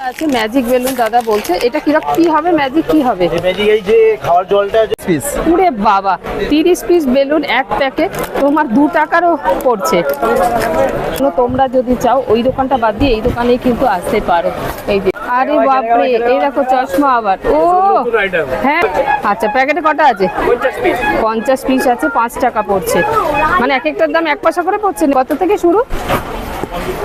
আছে magic balloon দাদা বলছে। এটা কীরকম কি হবে ম্যাজিক কি হবে? ম্যাজিক এই যে খাওয়ার জলটা পিস পুরে বাবা তিরিশ পিস বেলুন এক প্যাকেট তোমার দু টাকারও পড়ছে। তোমরা যদি চাও ওই দোকানটা বাদ দিয়ে এই দোকানেই কিন্তু আসতে পারো। এই যে আরে বাপরে এই দেখো চশমা আবার। ও! হ্যাঁ আচ্ছা প্যাকেটে কটা আছে? পঞ্চাশ পিস আছে পাঁচ টাকা পড়ছে। মানে এক একটার দাম এক পয়সা করে পড়ছে। কত থেকে শুরু?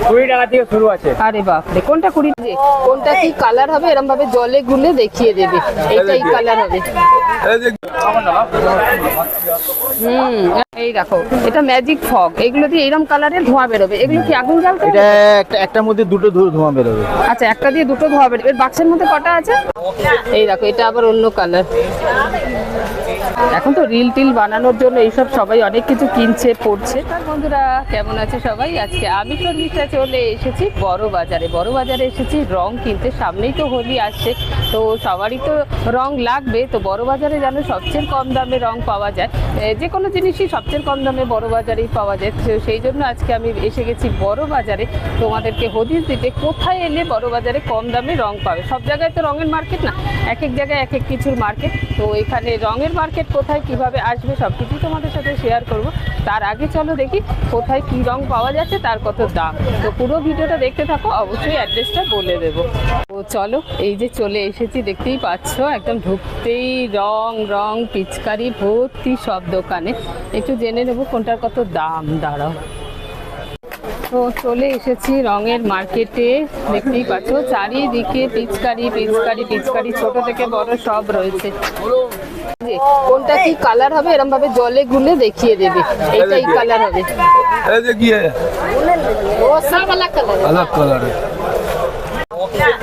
কুড়ি টাকা থেকে শুরু আছে। আরে বাপরে কোনটা কুড়ি যে কোনটা কি কালার হবে? এরকম ভাবে জলে গুলে দেখিয়ে দেবে। এইটা এই কালার হবে। হুম এই দেখো এটা ম্যাজিক ফগ এগুলো দিয়ে এরকম কালারের ধোঁয়া বেরোবে। এগুলো কি আগুন এটা একটা একটার মধ্যে দুটো ধোঁয়া বেরোবে। আচ্ছা একটা দিয়ে দুটো ধোয়া বেরোবে। এর বাক্সের মধ্যে কটা আছে? এই দেখো এটা আবার অন্য কালার এখন তো রিল টিল বানানোর জন্য এইসব সবাই অনেক কিছু কিনছে, পড়ছে। তার বন্ধুরা, কেমন আছে সবাই? আজকে আমি শর্মিষ্ঠা চলে এসেছি বড় বাজারে। বড় বাজারে এসেছি, রং কিনতে। সামনেই তো হোলি আসছে, তো সবারই তো রং লাগবে। তো বড় বাজারে যেন সবচেয়ে কম দামে রং পাওয়া যায় যে কোনো জিনিসই সবচেয়ে কম দামে বড় বাজারেই পাওয়া যায়। তো সেই জন্য আজকে আমি এসে গেছি বড় বাজারে। তোমাদেরকে হদিস দিতে, কোথায় এলে বড় বাজারে কম দামে রং পাবে? সব জায়গায় তো রঙের মার্কেট না, এক এক জায়গায় এক এক কিছুর মার্কেট। তো এখানে রঙের মার্কেট কোথায় কীভাবে আসবে সব কিছুই তোমাদের সাথে শেয়ার করব। তার আগে চলো দেখি কোথায় কি রং পাওয়া যাচ্ছে, তার কত দাম। তো পুরো ভিডিওটা দেখতে থাকো, অবশ্যই অ্যাড্রেসটা বলে দেব। তো চলো, এই যে চলে এসেছি, দেখতেই পাচ্ছ, একদম ঢুকতেই রং রং, পিচকারি, ভর্তি সব দোকানে। একটু জেনে নেব কোনটার কত দাম, দাঁড়াও। তো চলে এসেছি রঙের মার্কেটে দেখতেই পাচ্ছ। চারিদিকে পিচকারি পিচকারি পিচকারি ছোট থেকে বড় সব রয়েছে। কোনটা কি কালার হবে এরম ভাবে জলে গুলে দেখিয়ে দেবে। এইটাই কালার হবে।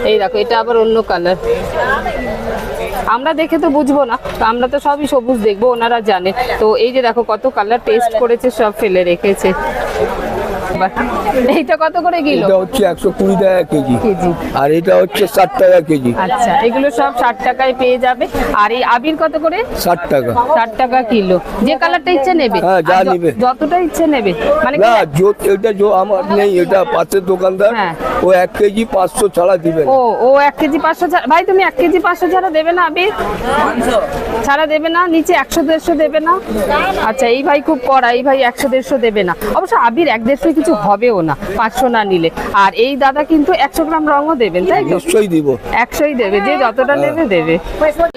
এই দেখো এটা আবার অন্য কালার আমরা দেখে তো বুঝব না তো আমরা তো সবই সবুজ দেখব ওনারা জানে। তো এই যে দেখো কত কালার টেস্ট করেছে সব ফেলে রেখেছে। এইটা কত করে কিলো? এটা হচ্ছে একশো কুড়ি টাকা কেজি। কেজি। আর এটা হচ্ছে ষাট টাকা কেজি। আচ্ছা এগুলো সব ষাট টাকায় পেয়ে যাবে। আর এই আবির কত করে? ষাট টাকা। ষাট টাকা কিলো। যে কালারটা ইচ্ছে নেবে হ্যাঁ, যা নেবে। যতটা ইচ্ছে নেবে। মানে না কি- এটা আমার নেই এটা পাশের দোকানদার। হ্যাঁ। ও এক কেজি পাঁচশো ছাড়া দিবেন ও ও এক কেজি পাঁচশো ছাড়া ভাই তুমি এক কেজি পাঁচশো ছাড়া দেবে না আবির? ছাড়া দেবে না নিচে একশো দেড়শো দেবে না। আচ্ছা এই ভাই খুব কড়া এই ভাই একশো দেড়শো দেবে না। অবশ্য আবির এক দেড়শো কিছু হবেও না পাঁচশো না নিলে। আর এই দাদা কিন্তু একশো গ্রাম রঙও দেবেন তাই তো? নিশ্চয়ই দিব। একশোই দেবে যে যতটা নেবে দেবে।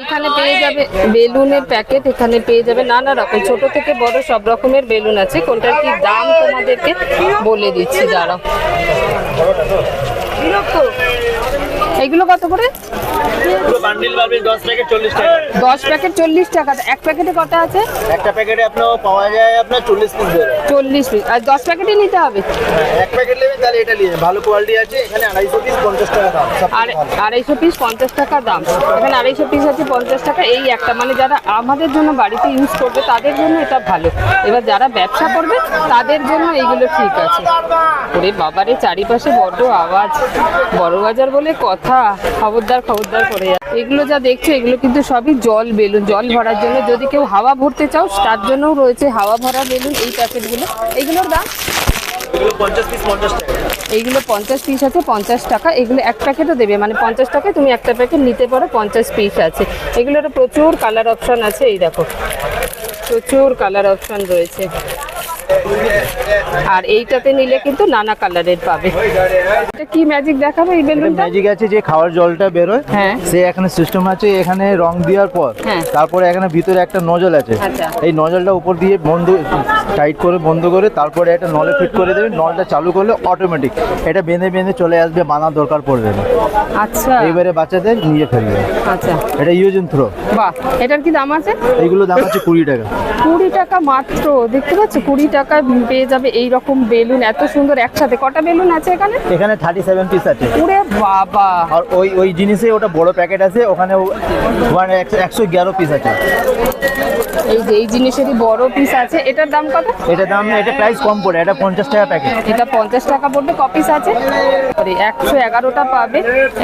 এখানে পেয়ে যাবে বেলুনের প্যাকেট এখানে পেয়ে যাবে নানা রকম ছোট থেকে বড় সব রকমের বেলুন আছে। কোনটার কি দাম তোমাদেরকে বলে দিচ্ছি দাঁড়াও। এগুলো কত করে? দশ প্যাকেট চল্লিশ টাকা। দশ প্যাকেট চল্লিশ টাকা। এক প্যাকেটে কত আছে? একটা প্যাকেটে আপনার পাওয়া যায় আপনার চল্লিশ পিস চল্লিশ পিস আর দশ প্যাকেটই নিতে হবে? এক প্যাকেট নেবেন তাহলে এটা নিয়ে ভালো কোয়ালিটি আছে এখানে আড়াইশো পিস পঞ্চাশ টাকা দাম আর আড়াইশো পিস পঞ্চাশ টাকা দাম। এখানে আড়াইশো পিস আছে পঞ্চাশ টাকা। এই একটা মানে যারা আমাদের জন্য বাড়িতে ইউজ করবে তাদের জন্য এটা ভালো। এবার যারা ব্যবসা করবে তাদের জন্য এইগুলো ঠিক আছে। ওরে বাবারে চারিপাশে বড় আওয়াজ। বড় বাজার বলে কথা খবরদার খবরদার করে যা এগুলো যা দেখছ এগুলো কিন্তু সবই জল বেলুন জল ভরার জন্য। যদি কেউ হাওয়া ভরতে চাও তার জন্যও রয়েছে হাওয়া ভরা বেলুন এই প্যাকেটগুলো এইগুলোর দাম? এইগুলো পঞ্চাশ পিস আছে পঞ্চাশ টাকা। এগুলো এক প্যাকেটও দেবে মানে পঞ্চাশ টাকায় তুমি একটা প্যাকেট নিতে পারো পঞ্চাশ পিস আছে। এগুলোর প্রচুর কালার অপশান আছে এই দেখো। প্রচুর কালার অপশন রয়েছে। আর এইটাতে নিলে কিন্তু নানা কালারের পাবে। এটা কি ম্যাজিক দেখাবে এই বেলুনটা? ম্যাজিক আছে যে খাওয়ার জলটা বেরোয় হ্যাঁ। সে এখানে সিস্টেম আছে এখানে রং দেওয়ার পর হ্যাঁ। তারপরে এখানে ভিতরে একটা নজল আছে। আচ্ছা। এই নজলটা উপর দিয়ে বন্ধ টাইট করে বন্ধ করে তারপরে একটা নলে ফিট করে দেবে নলটা চালু করলে অটোমেটিক এটা বেঁধে বেঁধে চলে আসবে বানার দরকার পড়বে না। আচ্ছা। এবারে বাচ্চাদের নিয়ে ফেলবে। আচ্ছা। এটা ইউজ এন্ড থ্রো বাহ এটার কি দাম আছে? এইগুলো দাম আছে কুড়ি টাকা। কুড়ি টাকা মাত্র দেখতে পাচ্ছ কুড়ি টাকায় পেয়ে যাবে এই রকম বেলুন এত সুন্দর একসাথে। কটা বেলুন আছে এখানে? এখানে থার্টি সেভেন পিস আছে। উড়ে বাবা! আর ওই ওই জিনিসে ওটা বড় প্যাকেট আছে ওখানে ওয়ান একশো এগারো পিস আছে। এই যে এই জিনিসেরই বড় পিস আছে। এটার দাম কত? এটা দাম এটা প্রাইস কম পড়ে এটা পঞ্চাশ টাকা প্যাকেট এটা পঞ্চাশ টাকা পড়বে কপিস আছে? একশো এগারোটা পাবে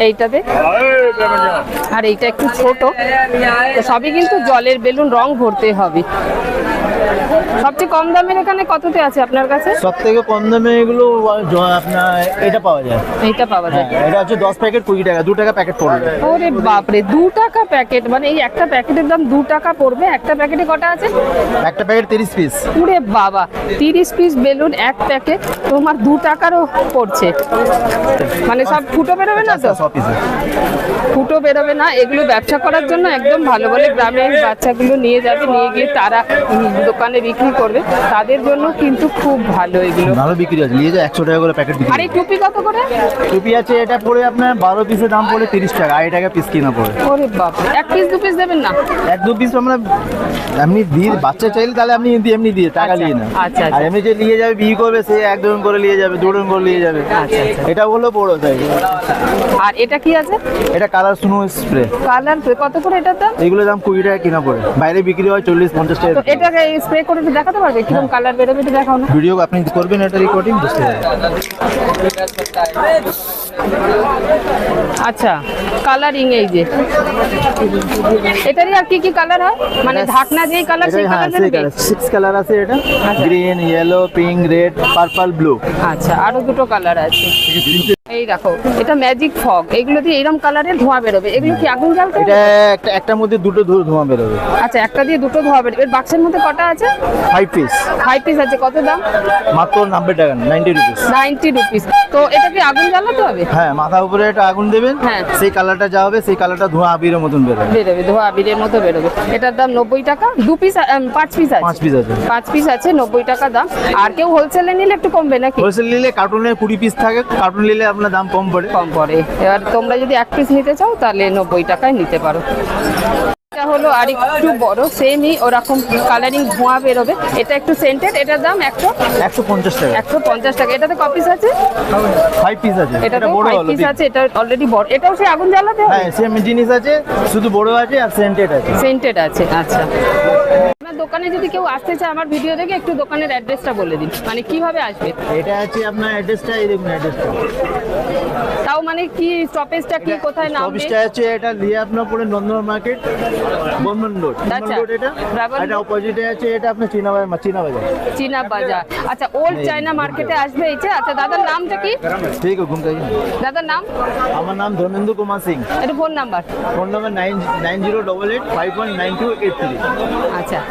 এইটাতে। আর এইটা একটু ছোট। সবই কিন্তু জলের বেলুন রং ভরতে হবে। সবচেয়ে কম দামের এখানে কততে আছে আপনার কাছে? সব থেকে কম দামে এগুলো আপনার এটা পাওয়া যায়। এইটা পাওয়া যায়। হ্যাঁ এটা হচ্ছে দশ প্যাকেট কুড়ি টাকা দু টাকা প্যাকেট পড়বে। ওরে বাপরে দু টাকা প্যাকেট মানে এই একটা প্যাকেটের দাম দু টাকা পড়বে একটা প্যাকেটে কটা আছে? একটা প্যাকেট তিরিশ পিস উরে বাবা তিরিশ পিস বেলুন এক প্যাকেট তোমার দু টাকারও পড়ছে। মানে সব ফুটো বেরোবে না তো? সব পিসে ফুটো বেরোবে না। এগুলো ব্যবসা করার জন্য একদম ভালো বলে গ্রামের বাচ্চাগুলো নিয়ে যাবে নিয়ে গিয়ে তারা দোকানে বিক্রি করবে। তাদের জন্য কিন্তু খুব ভালো এগুলো। ভালো বিক্রি আছে। নিয়ে যায় একশো টাকা করে প্যাকেট বিক্রি আর এই টুপি কত করে? টুপি আছে এটা পড়ে আপনার বারো পিসের দাম পড়ে তিরিশ টাকা। আড়াই টাকা পিস কিনা পড়ে। ওরে বাপ এক পিস দু পিস দেবেন না? এক দু পিস আমরা এমনি দিয়ে বাচ্চা চাইলে তাহলে আপনি এমনি- এমনি দিয়ে টাকা আচ্ছা, নিয়ে না আচ্ছা, আচ্ছা। আর এমনি যে নিয়ে যাবে বিয়ে করবে সে এক দুজন করে নিয়ে যাবে দুজন করে নিয়ে যাবে। আচ্ছা, আচ্ছা। এটা হলো বড় সাইজ আর এটা কি আছে? এটা colour snow spray. Colour spray কত করে এটার দাম? এগুলো দাম কুড়ি টাকা কিনা পড়ে। বাইরে বিক্রি হয় চল্লিশ পঞ্চাশ তো টাকা এটাকে স্প্রে করে দেখাতে পারবে? কীরকম কালার বেরোবে একটু দেখাও না। ভিডিও আপনি করবেন এটা রেকর্ডিং বুঝতে আচ্ছা কালারিং এই যে। এটারই আর কি কি কালার হয়? মানে ঢাকনা যেই কালার সেই হ্যাঁ কালার সেই বেরোবে? সিক্স কালার আছে এটা। Green yellow pink red purple blue আচ্ছা আরও দুটো কালার আছে। এই দেখো এটা ম্যাজিক ফগ এগুলো দিয়ে এরকম কালারের ধোঁয়া বেরোবে। এগুলো কি আগুন জ্বালতে এটা একটা একটার মধ্যে দুটো ধোঁয়া বেরোবে। আচ্ছা একটা দিয়ে দুটো ধোঁয়া বেরোবে। এর বাক্সের মধ্যে কটা আছে? ফাইভ পিস ফাইভ পিস আছে কত দাম? মাত্র নব্বই টাকা নাইনটি রুপিস নাইনটি রুপিস তো এটা কি আগুন জ্বালাতে হবে? হ্যাঁ মাথার উপরে একটা আগুন দেবেন হ্যাঁ। সেই কালারটা যা হবে সেই কালারটা ধোঁয়া আবিরের মতন বেরোবে। বেরোবে ধোঁয়া আবিরের মতো বেরোবে। এটার দাম নব্বই টাকা। দু পিস পাঁচ পিস পাঁচ পিস আছে। পাঁচ পিস আছে নব্বই টাকা দাম। আর কেউ হোলসেলে নিলে একটু কমবে নাকি? হোলসেল নিলে কার্টুনে কুড়ি পিস থাকে কার্টুন নিলে আপনার দাম কম পড়ে। কম পড়ে। এবার তোমরা যদি এক পিস নিতে চাও তাহলে নব্বই টাকায় নিতে পারো। এটা হলো আর একটু বড় সেমই ওরকম কালারিং ধোঁয়া বেরোবে। এটা একটু সেন্টেড এটার দাম একশো একশো পঞ্চাশ টাকা। একশো পঞ্চাশ টাকা। এটাতে কপিস আছে? ফাইভ পিস আছে। এটা বড় পিস আছে এটা অলরেডি বড়। এটাও সে আগুন জ্বালাতে হ্যাঁ সেম জিনিস আছে শুধু বড় আছে আর সেন্টেড আছে। সেন্টেড আছে আচ্ছা। আপনার দোকানে যদি কেউ আসতে চায় আমার ভিডিও দেখে একটু দোকানের অ্যাড্রেসটা বলে দিন। মানে কীভাবে আসবে? এটা আছে আপনার অ্যাড্রেসটা এই দেখুন অ্যাড্রেসটা। তাও মানে কি স্টপেজটা কি কোথায় নামবে? অফিসটা আছে এটা দিয়ে আপনার পুরো নন্দন মার্কেট বন্ধন রোড আচ্ছা। রোড এটা। এটা অপোজিটে আছে এটা আপনার চীনা বাজার চীনা বাজার। চীনা বাজার আচ্ছা ওল্ড চায়না মার্কেটে আসবে এই যে। আচ্ছা দাদার নামটা কি? ঠিক আছে ঘুমতে দাদার নাম? আমার নাম ধর্মেন্দ্র কুমার সিং। এটা phone number phone number nine nine zero double eight five one nine two eight three আচ্ছা।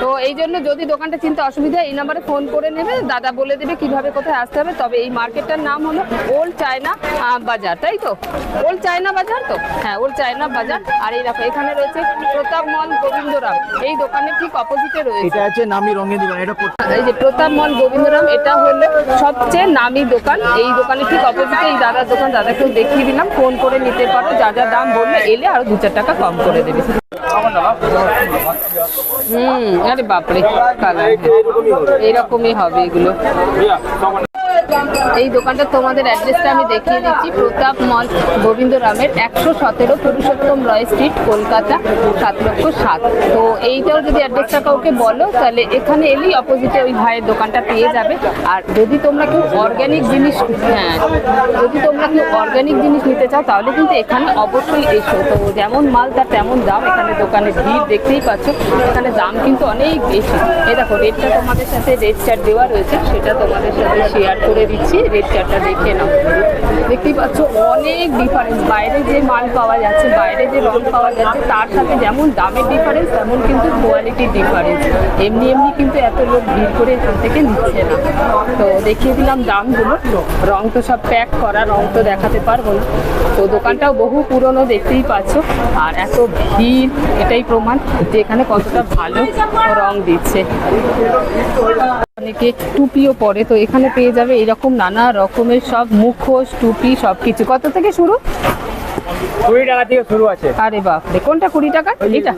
তো এই জন্য যদি দোকানটা চিনতে অসুবিধা হয়, এই নাম্বারে ফোন করে নেবে। দাদা বলে দেবে কীভাবে কোথায় আসতে হবে। তবে এই মার্কেটটার নাম হলো ওল্ড চায়না বাজার তাই তো? ওল্ড চায়না বাজার তো? হ্যাঁ ওল্ড চায়না বাজার। আর এই দেখো এখানে রয়েছে প্রতাপ মল গোবিন্দরাম। এই দোকানের ঠিক অপোজিটে রয়েছে। এটা আছে নামি রঙের দোকান এটা এই যে প্রতাপ মল গোবিন্দরাম এটা হলো সবচেয়ে নামি দোকান। এই দোকানের ঠিক অপোজিটে এই দাদার দোকান। দাদাকেও দেখিয়ে দিলাম ফোন করে নিতে পারো। যা যা দাম বললে এলে আরও দু চার টাকা কম করে দেবে। হুম আরে বাপরে কালার এইরকমই হবে এগুলো। এই দোকানটা তোমাদের অ্যাড্রেসটা আমি দেখিয়ে দিচ্ছি। প্রতাপ মল, গোবিন্দরামের একশো সতেরো পুরুষোত্তম রয় স্ট্রিট, কলকাতা সাত লক্ষ সাত। তো এইটাও যদি অ্যাড্রেসটা কাউকে বলো, তাহলে এখানে এলেই অপোজিটে ওই ভাইয়ের দোকানটা পেয়ে যাবে। আর যদি তোমরা কেউ অর্গ্যানিক জিনিস হ্যাঁ যদি তোমরা কেউ অর্গ্যানিক জিনিস নিতে চাও, তাহলে কিন্তু এখানে অবশ্যই এসো। তো যেমন মাল, তার তেমন দাম। এখানে দোকানে ভিড় দেখতেই পাচ্ছ, এখানে দাম কিন্তু অনেক বেশি। এই দেখো রেটটা তোমাদের সাথে রেট চার্ট দেওয়া রয়েছে, সেটা তোমাদের সাথে শেয়ার করে দিচ্ছি রেট চার্টটা দেখে নাও। দেখতেই পাচ্ছ, অনেক ডিফারেন্স বাইরে যে মাল পাওয়া যাচ্ছে, বাইরে যে রং পাওয়া যাচ্ছে, তার সাথে যেমন দামের ডিফারেন্স তেমন কিন্তু কোয়ালিটির ডিফারেন্স এমনি এমনি কিন্তু এত লোক ভিড় করে এখান থেকে নিচ্ছে না। তো দেখিয়ে দিলাম দামগুলো। রং তো সব প্যাক করা, রং তো দেখাতে পারব না। তো দোকানটাও বহু পুরনো দেখতেই পাচ্ছ। আর এত ভিড়, এটাই প্রমাণ যে এখানে কতটা ভালো রং দিচ্ছে। অনেকে টুপিও পরে তো এখানে পেয়ে যাবে এরকম নানা রকমের সব মুখোশ টুপি সব কিছু কত থেকে শুরু? কুড়ি টাকা থেকে শুরু আছে। আরে বাপ রে কোনটা কুড়ি টাকা? এটা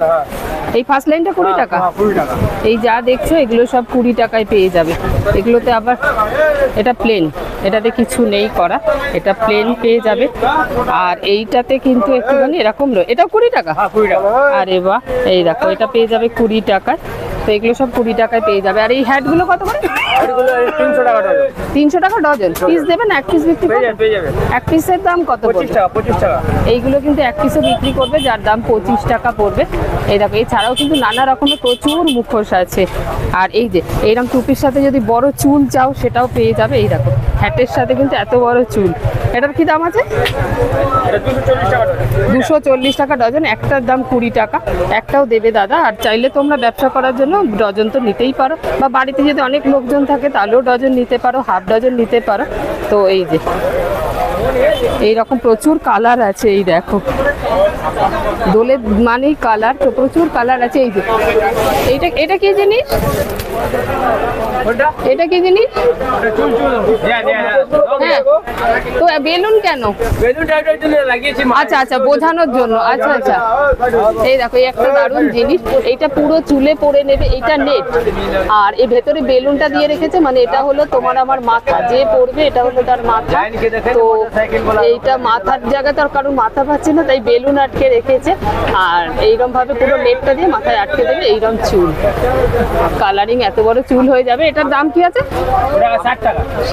এই ফার্স্ট লাইনটা কুড়ি টাকা? হ্যাঁ, কুড়ি টাকা। এই যা দেখছ এগুলো সব কুড়ি টাকায় পেয়ে যাবে। এগুলোতে আবার এটা প্লেন এটাতে কিছু নেই করা এটা প্লেন পেয়ে যাবে। আর এইটাতে কিন্তু একটুখানি এরকম রয়ে এটাও কুড়ি টাকা? হ্যাঁ আরে বাহ এই দেখো এটা পেয়ে যাবে কুড়ি টাকায়। তো এগুলো সব কুড়ি টাকায় পেয়ে যাবে। আর এই হ্যাটগুলো কত করে? তিনশো টাকা ডজন পিস দেবেন এক পিস বিক্রি এক পিসের দাম কত এইগুলো কিন্তু এক পিসে বিক্রি করবে যার দাম পঁচিশ টাকা পড়বে। এই দেখো এছাড়াও কিন্তু নানা রকমের প্রচুর মুখোশ আছে। আর এই যে এইরকম টুপির সাথে যদি বড় চুল চাও সেটাও পেয়ে যাবে। এই দেখো হ্যাটের সাথে কিন্তু এত বড় চুল। এটার কি দাম আছে? দুশো চল্লিশ টাকা ডজন, একটার দাম কুড়ি টাকা। একটাও দেবে দাদা, আর চাইলে তোমরা ব্যবসা করার জন্য ডজন তো নিতেই পারো। বা বাড়িতে যদি অনেক লোকজন থাকে, তাহলেও ডজন নিতে পারো, হাফ ডজন নিতে পারো। তো এই যে এই রকম প্রচুর কালার আছে, এই দেখো। দোলের মানেই কালার তো প্রচুর কালার আছে এই যে। এইটা এটা কি জিনিস? এটা কি জিনিস? এটা চুল চুল হ্যাঁ হ্যাঁ। হ্যাঁ। তো বেলুন কেন? বেলুন টাইপের জন্য লাগিয়েছি আচ্ছা আচ্ছা বোঝানোর জন্য। আচ্ছা আচ্ছা। এই দেখো এই একটা দারুণ জিনিস। এইটা পুরো চুলে পরে নেবে এটা নেট আর এই ভেতরে বেলুনটা দিয়ে রেখেছে মানে এটা হলো তোমার আমার মাথা। যে পড়বে এটা হলো তার মাথা। তো এইটা মাথার জায়গায় তার কারণ মাথা পাচ্ছে না তাই বেলুন আটকে রেখেছে। আর এইরকম ভাবে পুরো লেপটা দিয়ে মাথায় আটকে দেবে এইরকম চুল। কালারিং এত বড় চুল হয়ে যাবে। এটার দাম কি আছে?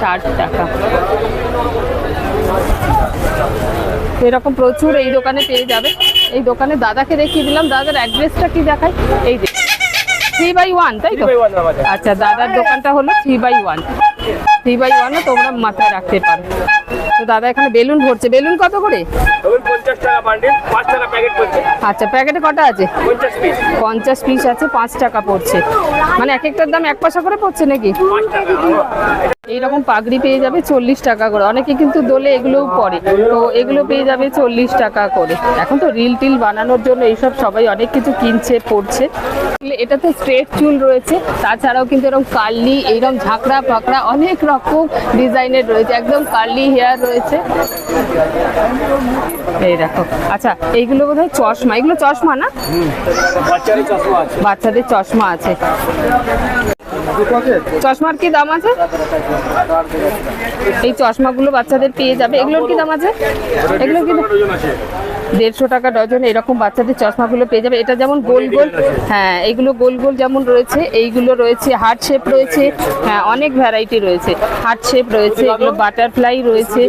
ষাট টাকা। এরকম প্রচুর এই দোকানে পেয়ে যাবে। এই দোকানে দাদাকে দেখিয়ে দিলাম। দাদার অ্যাড্রেসটা কি দেখায়? এই যে। থ্রি বাই ওয়ান তাই তো? আচ্ছা দাদার দোকানটা হলো three by one three by ওয়ানও তোমরা মাথায় রাখতে পারো। তো দাদা এখানে বেলুন ভরছে। বেলুন কত করে? টাকা বান্ডিল টাকা প্যাকেট আচ্ছা প্যাকেটে কটা আছে? পঞ্চাশ পিস পঞ্চাশ পিস আছে পাঁচ টাকা পড়ছে। মানে এক একটার দাম এক পয়সা করে পড়ছে নাকি? টাকা এইরকম পাগড়ি পেয়ে যাবে চল্লিশ টাকা করে। অনেকে কিন্তু দোলে এগুলোও পরে। তো এগুলো পেয়ে যাবে চল্লিশ টাকা করে। এখন তো রিল টিল বানানোর জন্য এইসব সবাই অনেক কিছু কিনছে পড়ছে। এটাতে স্ট্রেট চুল রয়েছে। তাছাড়াও কিন্তু এরকম কার্লি এইরকম ঝাঁকড়া ফাঁকড়া অনেক রকম ডিজাইনের রয়েছে। একদম কার্লি হেয়ার রয়েছে। এই দেখো। আচ্ছা এইগুলো বোধ হয় চশমা। এগুলো চশমা না? বাচ্চারই চশমা আছে। বাচ্চাদের চশমা আছে। চশমার কি দাম আছে? এই চশমাগুলো বাচ্চাদের পেয়ে যাবে। এগুলোর কি দাম আছে? এগুলো কি আছে দেড়শো টাকা ডজন এরকম বাচ্চাদের চশমাগুলো পেয়ে যাবে। এটা যেমন গোল গোল হ্যাঁ এগুলো গোল গোল যেমন রয়েছে এইগুলো রয়েছে হার্ট শেপ রয়েছে হ্যাঁ অনেক ভ্যারাইটি রয়েছে। হার্ট শেপ রয়েছে এগুলো বাটারফ্লাই রয়েছে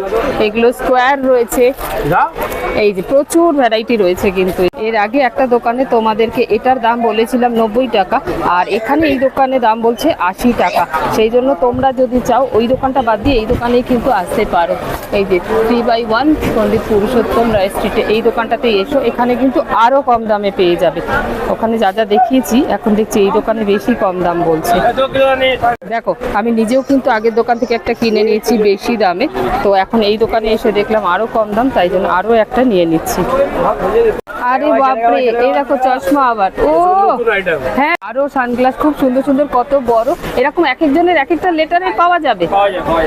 এগুলো স্কোয়ার রয়েছে। এই যে প্রচুর ভ্যারাইটি রয়েছে কিন্তু। এর আগে একটা দোকানে তোমাদেরকে এটার দাম বলেছিলাম নব্বই টাকা আর এখানে এই দোকানে দাম বলছে আশি টাকা। সেই জন্য তোমরা যদি চাও ওই দোকানটা বাদ দিয়ে এই দোকানেই কিন্তু আসতে পারো। এই যে three by one Pandit Purushottam Roy স্ট্রিটে এই দোকানটাতে এসো, এখানে কিন্তু আরও কম দামে পেয়ে যাবে। ওখানে যা যা দেখিয়েছি, এখন দেখছি এই দোকানে বেশি কম দাম বলছে। দেখো, আমি নিজেও কিন্তু আগের দোকান থেকে একটা কিনে নিয়েছি বেশি দামে। তো এখন এই দোকানে এসে দেখলাম আরও কম দাম, তাই জন্য আরও একটা নিয়ে নিচ্ছি। আরে বাপরে, এই দেখো চশমা আবার। ও হ্যাঁ আরও সানগ্লাস, খুব সুন্দর সুন্দর, কত বড়। এরকম এক একজনের এক একটা লেটারে পাওয়া যাবে।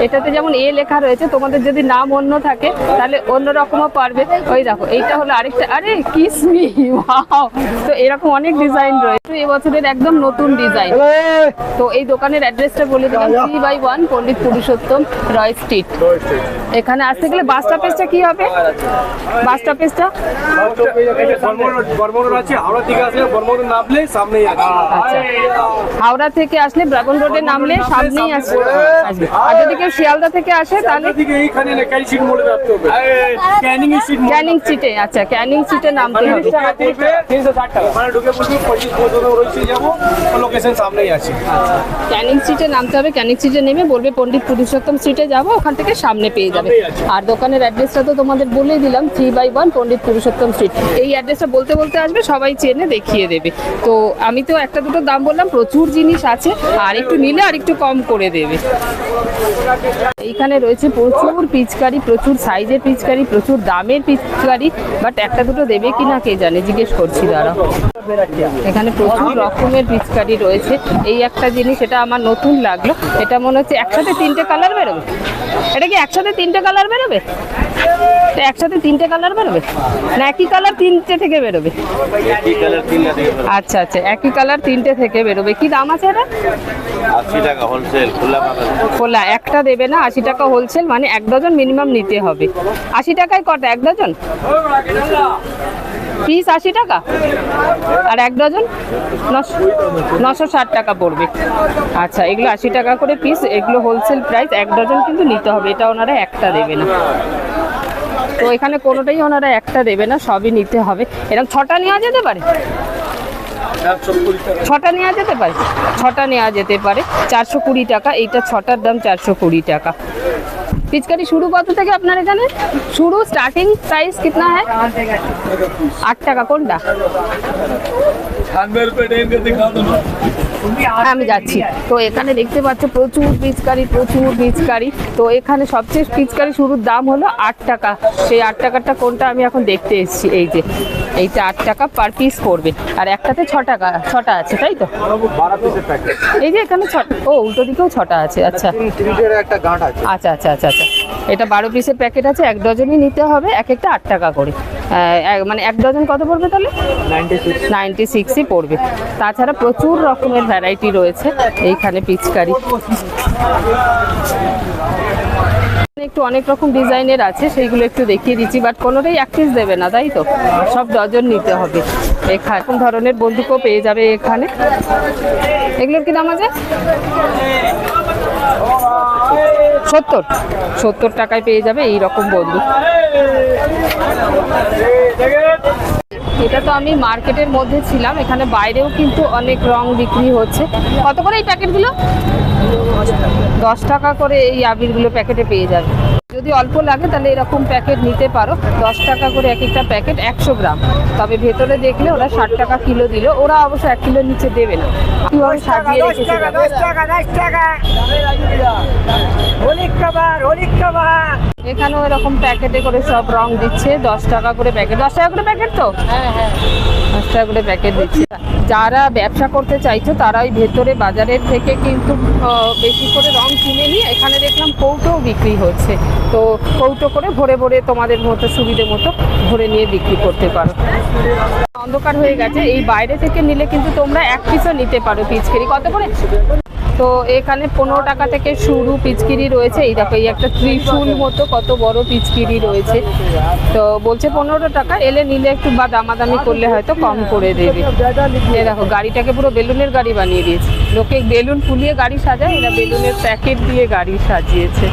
এটাতে যেমন এ লেখা রয়েছে, তোমাদের যদি নাম অন্য থাকে, তাহলে অন্য রকমও পারবে। ওই দেখো, এইটা হলো আরেকটা আরে কিসমি ওয়াও তো এরকম অনেক ডিজাইন রয়েছে। এবছরের একদম নতুন ডিজাইন তো এই দোকানের অ্যাড্রেসটা বলে দিলাম three by one Pandit Purushottam Roy street এখানে আসতে গেলে বাস স্টপেজটা কি হবে? বাস স্টপেজটা বর্মন আছে হাওড়া থেকে আসলে বর্মন নামলে সামনেই আছে আচ্ছা। হাওড়া থেকে আসলে ড্রাগন রোডে নামলে সামনেই আসবে। আসবে। আর যদি কেউ শিয়ালদা থেকে আসে তাহলে এইখানে লেখাই সিট মোড়ে যাচ্ছে হবে। সিট ক্যানিং সিটে আচ্ছা ক্যানিং সিটে নামতে হবে। মানে ক্যানিং স্ট্রিটে নামতে হবে ক্যানিং সিটে নেমে বলবে পণ্ডিত পুরুষোত্তম স্ট্রিটে যাব ওখান থেকে সামনে পেয়ে যাবে। আর দোকানের অ্যাড্রেসটা তো তোমাদের বলেই দিলাম three by one Pandit Purushottam street. এই অ্যাড্রেসটা বলতে বলতে আসবে সবাই চেনে দেখিয়ে দেবে। তো আমি তো একটা দুটো দাম বললাম প্রচুর জিনিস আছে আর একটু নিলে আর একটু কম করে দেবে। এইখানে রয়েছে প্রচুর পিচকারি প্রচুর সাইজের পিচকারি প্রচুর দামের পিচকারি। বাট একটা দুটো দেবে কি না কে জানে, জিজ্ঞেস করছি দাঁড়া এখানে প্রচুর রকমের পিচকারি রয়েছে। এই একটা জিনিস, এটা আমার নতুন লাগল। এটা মনে হচ্ছে একসাথে তিনটে কালার বেরোবে। এটা কি একসাথে তিনটে কালার বেরোবে? এটা একসাথে তিনটে কালার বেরোবে? না একই কালার তিনটে থেকে বেরোবে? আচ্ছা আচ্ছা একই কালার তিনটে থেকে বেরোবে। কি দাম আছে এটা? আশি টাকা হোলসেল খোলা একটা দেবে না আশি টাকা হোলসেল মানে এক ডজন মিনিমাম নিতে হবে। আশি টাকায় কটা? এক ডজন পিস আশি টাকা? আর এক ডজন নশো নশো ষাট টাকা পড়বে। আচ্ছা এগুলো আশি টাকা করে পিস এগুলো হোলসেল প্রাইস এক ডজন কিন্তু নিতে হবে। এটা ওনারা একটা দেবে না। তো এখানে কোনোটাই ওনারা একটা দেবে না, সবই নিতে হবে। এরকম ছটা নেওয়া যেতে পারে? ছটা নেওয়া যেতে পারে? ছটা নেওয়া যেতে পারে। চারশো কুড়ি টাকা, এইটা ছটার দাম চারশো কুড়ি টাকা। পিচকারি শুরু কত থেকে আপনার এখানে? শুরু স্টার্টিং প্রাইস কিতনা হ্যাঁ? আট টাকা, কোনটা? আমি যাচ্ছি তো এখানে দেখতে পাচ্ছ প্রচুর পিচকারি প্রচুর পিচকারি তো এখানে সবচেয়ে পিচকারি শুরুর দাম হলো আট টাকা সেই আট টাকারটা কোনটা আমি এখন দেখতে এসেছি এই যে এইটা আট টাকা পার পিস পড়বে আর একটাতে ছ টাকা ছটা আছে তাই তো এই যে এখানে ছ ও উল্টো দিকেও ছটা আছে আচ্ছা তিনটের একটা গাঁট আছে আচ্ছা আচ্ছা আচ্ছা আচ্ছা এটা বারো পিসের প্যাকেট আছে এক ডজনই নিতে হবে এক একটা আট টাকা করে। মানে এক ডজন কত পড়বে তাহলে? নাইনটি সিক্সই পড়বে। তাছাড়া প্রচুর রকমের ভ্যারাইটি রয়েছে এইখানে পিচকারি। একটু অনেক রকম ডিজাইনের আছে সেইগুলো একটু দেখিয়ে দিচ্ছি বাট কোনোটাই এক পিস দেবে না তাই তো? সব ডজন নিতে হবে। এখানে কোন ধরনের বন্দুকও পেয়ে যাবে এখানে। এগুলোর কি দাম আছে? সত্তর। সত্তর টাকায় পেয়ে যাবে এই রকম বন্দুক এটা তো আমি মার্কেটের মধ্যে ছিলাম, এখানে বাইরেও কিন্তু অনেক রং বিক্রি হচ্ছে। কত করে এই প্যাকেটগুলো? দশ টাকা করে এই আবিরগুলো প্যাকেটে পেয়ে যাবে। যদি অল্প লাগে তাহলে এরকম প্যাকেট নিতে পারো। দশ টাকা করে এক একটা প্যাকেট একশো গ্রাম। তবে ভেতরে দেখলে ওরা ষাট টাকা কিলো দিল। ওরা অবশ্য এক কিলো নিচে দেবে না। কীভাবে সাজিয়ে রেখেছে। এখানেও এরকম প্যাকেটে করে সব রং দিচ্ছে। দশ টাকা করে প্যাকেট। দশ টাকা করে প্যাকেট তো? হ্যাঁ হ্যাঁ। দশ টাকা করে প্যাকেট দিচ্ছে। যারা ব্যবসা করতে চাইছো তারা ওই ভেতরে বাজারের থেকে কিন্তু বেশি করে রং কিনে নিয়ে এখানে দেখলাম কৌটোও বিক্রি হচ্ছে। তো কৌটো করে ভরে ভরে তোমাদের মতো, সুবিধে মতো ভরে নিয়ে বিক্রি করতে পারো। অন্ধকার হয়ে গেছে, এই বাইরে থেকে নিলে কিন্তু তোমরা এক পিসও নিতে পারো পিচকেরি। কত করে? তো এখানে পনেরো টাকা থেকে শুরু পিচকিরি রয়েছে। এই দেখো, এই একটা ত্রিশূল মতো কত বড় পিচকিরি রয়েছে। তো বলছে পনেরো টাকা, এলে নিলে একটু বা দামাদামি করলে হয়তো কম করে দেবে। দেখো, গাড়িটাকে পুরো বেলুনের গাড়ি বানিয়ে দিয়েছে। লোকে বেলুন ফুলিয়ে গাড়ি সাজায়, এরা বেলুনের প্যাকেট দিয়ে গাড়ি সাজিয়েছে।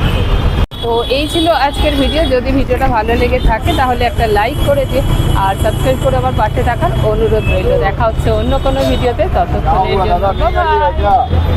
তো এই ছিল আজকের ভিডিও। যদি ভিডিওটা ভালো লেগে থাকে, তাহলে একটা লাইক করে দিও। আর সাবস্ক্রাইব করে আমার পাশে থাকার অনুরোধ রইল। দেখা হচ্ছে অন্য কোনো ভিডিওতে bye।